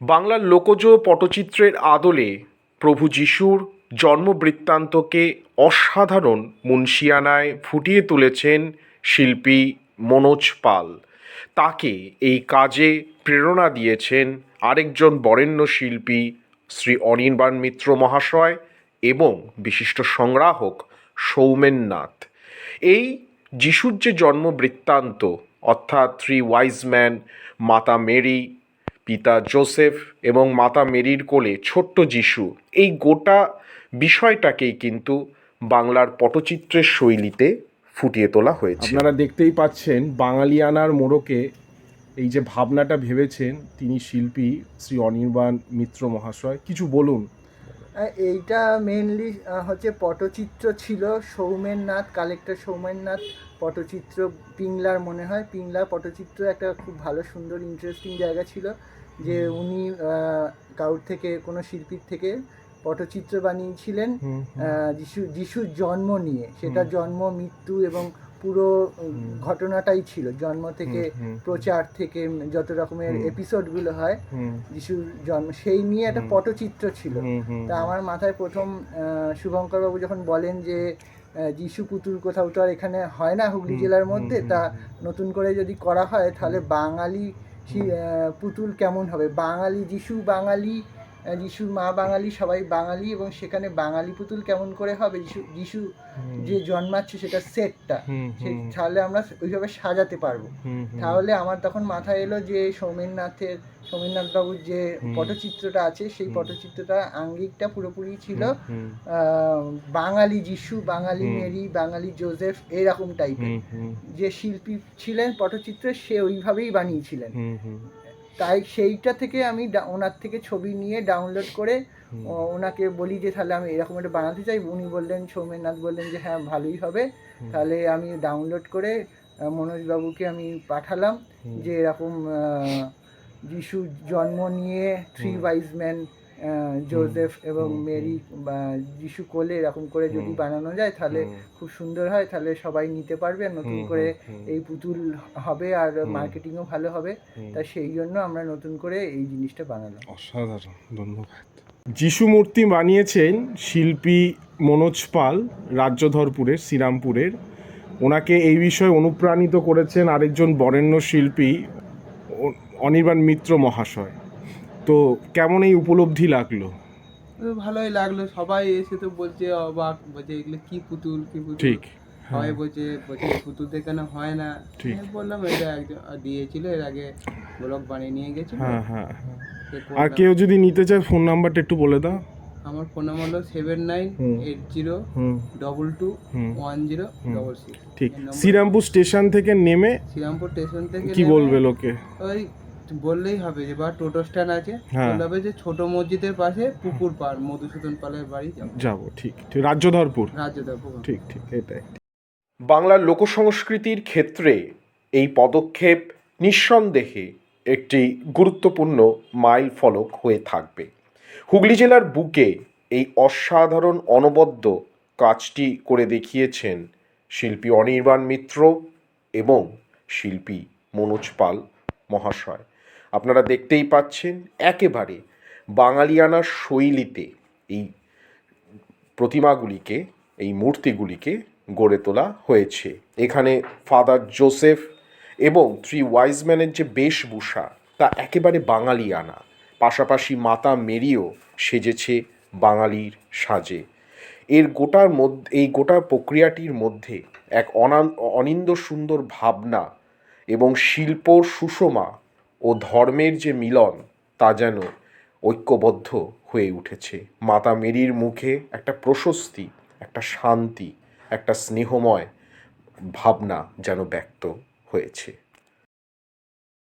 বাংলার লোকজ পটচিত্রের আদলে প্রভু যিশুর জন্মবৃত্তান্তকে অসাধারণ মুন্সিয়ানায় ফুটিয়ে তুলেছেন শিল্পী মনোজ পাল। তাকে এই কাজে প্রেরণা দিয়েছেন আরেকজন বরেণ্য শিল্পী শ্রী অনির্বাণ মিত্র মহাশয় এবং বিশিষ্ট সংগ্রাহক সৌমেন নাথ। এই যিশুর যে জন্ম বৃত্তান্ত অর্থাৎ থ্রি ওয়াইজ ম্যান মাতা মেরি পিতা জোসেফ এবং মাতা মেরির কোলে ছোট্ট যিশু। এই গোটা বিষয়টাকেই কিন্তু বাংলার পটচিত্রের শৈলীতে ফুটিয়ে তোলা হয়েছে। আপনারা দেখতেই পাচ্ছেন বাঙালিয়ানার মোড়কে এই যে ভাবনাটা ভেবেছেন তিনি শিল্পী শ্রী অনির্বাণ মিত্র মহাশয়। কিছু বলুন এইটা মেনলি হচ্ছে পটচিত্র ছিল সৌমেন নাথ কালেক্টর সৌমেন নাথ পটচিত্র পিংলার মনে হয়। পিংলার পটচিত্র একটা খুব ভালো সুন্দর ইন্টারেস্টিং জায়গা ছিল যে উনি কাউর থেকে কোনো শিল্পীর থেকে পটচিত্র বানিয়েছিলেন যিশু যিশুর জন্ম নিয়ে। সেটা জন্ম মৃত্যু এবং পুরো ঘটনাটাই ছিল। জন্ম থেকে প্রচার থেকে যত রকমের এপিসোডগুলো হয় যিশুর জন্ম সেই নিয়ে একটা পটচিত্র ছিল। তা আমার মাথায় প্রথম আহ, শুভঙ্কর বাবু যখন বলেন যে যিশু পুতুল কোথাও তো আর এখানে হয় না হুগলি জেলার মধ্যে তা নতুন করে যদি করা হয় তাহলে বাঙালি পুতুল কেমন হবে? বাঙালি যিশু বাঙালি যিশুর মা বাঙালি সবাই বাঙালি এবং সেখানে বাঙালি পুতুল কেমন করে হবে? যিশু যিশু যে জন্মাচ্ছে সেটা সেটটা। তাহলে আমরা ওইভাবে সাজাতে পারব। তাহলে আমার তখন মাথায় এলো যে সৌমেননাথের সৌমেননাথ বাবুর যে পটচিত্রটা আছে সেই পটচিত্রটা আঙ্গিকটা পুরোপুরি ছিল বাঙালি যিশু বাঙালি মেরি বাঙালি জোসেফ এরকম টাইপের যে শিল্পী ছিলেন পটচিত্রে সে ওইভাবেই বানিয়েছিলেন। তাই সেইটা থেকে আমি ডা- ওনার থেকে ছবি নিয়ে ডাউনলোড করে ওনাকে বলি যে তাহলে আমি এরকম একটা বানাতে চাই। উনি বললেন সৌমেননাথ বললেন যে হ্যাঁ ভালোই হবে। তাহলে আমি ডাউনলোড করে মনোজবাবুকে আমি পাঠালাম যে এরকম যিশু জন্ম নিয়ে থ্রি ওয়াইজ ম্যান জোসেফ এবং মেরি বা যিশু কোলে এরকম করে যদি বানানো যায় তাহলে খুব সুন্দর হয় তাহলে সবাই নিতে পারবে আর নতুন করে এই পুতুল হবে আর মার্কেটিংও ভালো হবে। তা সেই জন্য আমরা নতুন করে এই জিনিসটা বানালাম। অসাধারণ ধন্যবাদ। যিশু মূর্তি বানিয়েছেন শিল্পী মনোজ পাল রাজ্যধরপুরের শ্রীরামপুরের। ওনাকে এই বিষয়ে অনুপ্রাণিত করেছেন আরেকজন বরেণ্য শিল্পী অনির্বাণ মিত্র মহাশয়। তো কেমন এই উপলব্ধি লাগল? ভালোই লাগল। সবাই এসে তো বলছে অবাক বলছে এগুলো কি পুতুল কি পুতুল? ঠিক সবাই বলছে বলছে পুতুল দিয়ে কেন হয় না। ঠিক। বললাম এটা একজন দিয়েছিল এর আগে ব্লগ বানিয়ে নিয়ে গেছে হ্যাঁ হ্যাঁ হ্যাঁ। আর কেউ যদি নিতে চায় ফোন নাম্বারটা একটু বলে দাও। আমার ফোন নাম্বার হলো seven nine. Eight zero double two. One zero double six. ঠিক। শ্রীরামপুর স্টেশন থেকে নেমে শ্রীরামপুর স্টেশন থেকে কি বলবে লোকে? ওই বললেই হবে যে বা টোটো স্ট্যান্ড আছে হ্যাঁ। বললে হবে যে ছোট মসজিদের পাশে পুকুর পাড় মধুসূদন পালের বাড়ি যাব। ঠিক ঠিক রাজ্যধরপুর। রাজ্যদা পুকুর ঠিক ঠিক এটাই। বাংলার লোকসংস্কৃতির ক্ষেত্রে এই পদক্ষেপ নিঃসন্দেহে একটি গুরুত্বপূর্ণ মাইল ফলক হয়ে থাকবে। হুগলি জেলার বুকে এই অসাধারণ অনবদ্য কাজটি করে দেখিয়েছেন শিল্পী অনির্বাণ মিত্র এবং শিল্পী মনোজ পাল মহাশয়। আপনারা দেখতেই পাচ্ছেন একেবারে বাঙালিয়ানার শৈলীতে এই প্রতিমাগুলিকে, এই মূর্তিগুলিকে গড়ে তোলা হয়েছে। এখানে ফাদার জোসেফ এবং থ্রি ওয়াইজম্যানের যে বেশভূষা, তা একেবারে বাঙালিয়ানা। পাশাপাশি মাতা মেরিও সেজেছে বাঙালির সাজে। এর গোটার মধ্যে, এই গোটা প্রক্রিয়াটির মধ্যে এক অনান, অনিন্দ সুন্দর ভাবনা এবং শিল্প সুষমা ও ধর্মের যে মিলন, তা যেন ঐক্যবদ্ধ হয়ে উঠেছে। মাতা মেরির মুখে একটা প্রশস্তি, একটা শান্তি, একটা স্নেহময় ভাবনা যেন ব্যক্ত হয়েছে।